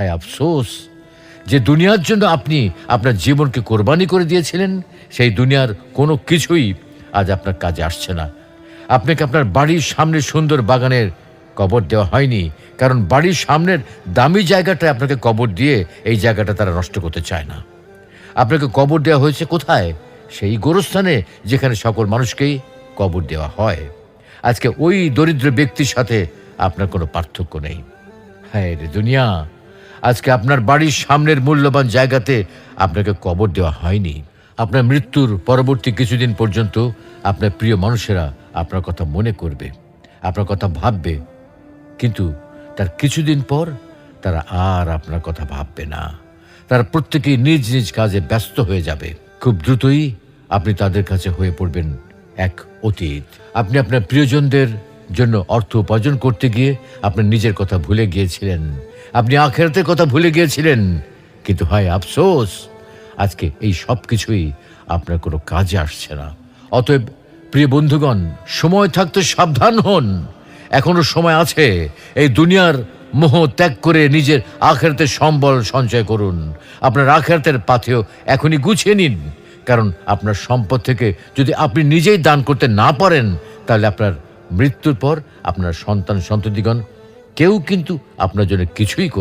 হায় আফসোস, যে দুনিয়ার জন্য আপনি আপনার জীবনকে কোরবানি করে দিয়েছিলেন, সেই দুনিয়ার কোনো কিছুই আজ আপনার কাজে আসছে না। আপনাকে আপনার বাড়ির সামনে সুন্দর বাগানের কবর দেওয়া হয়নি, কারণ বাড়ির সামনের দামি জায়গাটা আপনাকে কবর দিয়ে এই জায়গাটা তারা নষ্ট করতে চায় না। আপনাকে কবর দেওয়া হয়েছে কোথায়? সেই গোরস্থানে, যেখানে সকল মানুষকেই কবর দেওয়া হয়। আজকে ওই দরিদ্র ব্যক্তির সাথে আপনার কোনো পার্থক্য নেই। হ্যাঁ রে দুনিয়া! আজকে আপনার বাড়ির সামনের মূল্যবান জায়গাতে আপনাকে কবর দেওয়া হয়নি। আপনার মৃত্যুর পরবর্তী কিছুদিন পর্যন্ত আপনার প্রিয় মানুষেরা আপনার কথা মনে করবে, আপনার কথা ভাববে। কিন্তু তার কিছুদিন পর তারা আর আপনার কথা ভাববে না। তারা প্রত্যেকেই নিজ নিজ কাজে ব্যস্ত হয়ে যাবে। খুব দ্রুতই আপনি তাদের কাছে হয়ে পড়বেন এক অতীত। আপনি আপনার প্রিয়জনদের জন্য অর্থ উপার্জন করতে গিয়ে আপনি নিজের কথা ভুলে গিয়েছিলেন। আপনি আখেরাতের কথা ভুলে গিয়েছিলেন। কিন্তু হয় আফসোস, আজকে এই সব কিছুই আপনার কোনো কাজে আসছে না। অতএব, প্রিয় বন্ধুগণ, সময় থাকতে সাবধান হন। এখনও সময় আছে। এই দুনিয়ার মোহ ত্যাগ করে নিজের আখেরাতের সম্বল সঞ্চয় করুন। আপনার আখেরাতের পাথেও এখনই গুছিয়ে নিন। কারণ আপনার সম্পদ থেকে যদি আপনি নিজেই দান করতে না পারেন, তাহলে আপনার মৃত্যুর পর আপনার সন্তান সন্ততিগণ কেউ কিন্তু আপনার জন্য কিছুই করে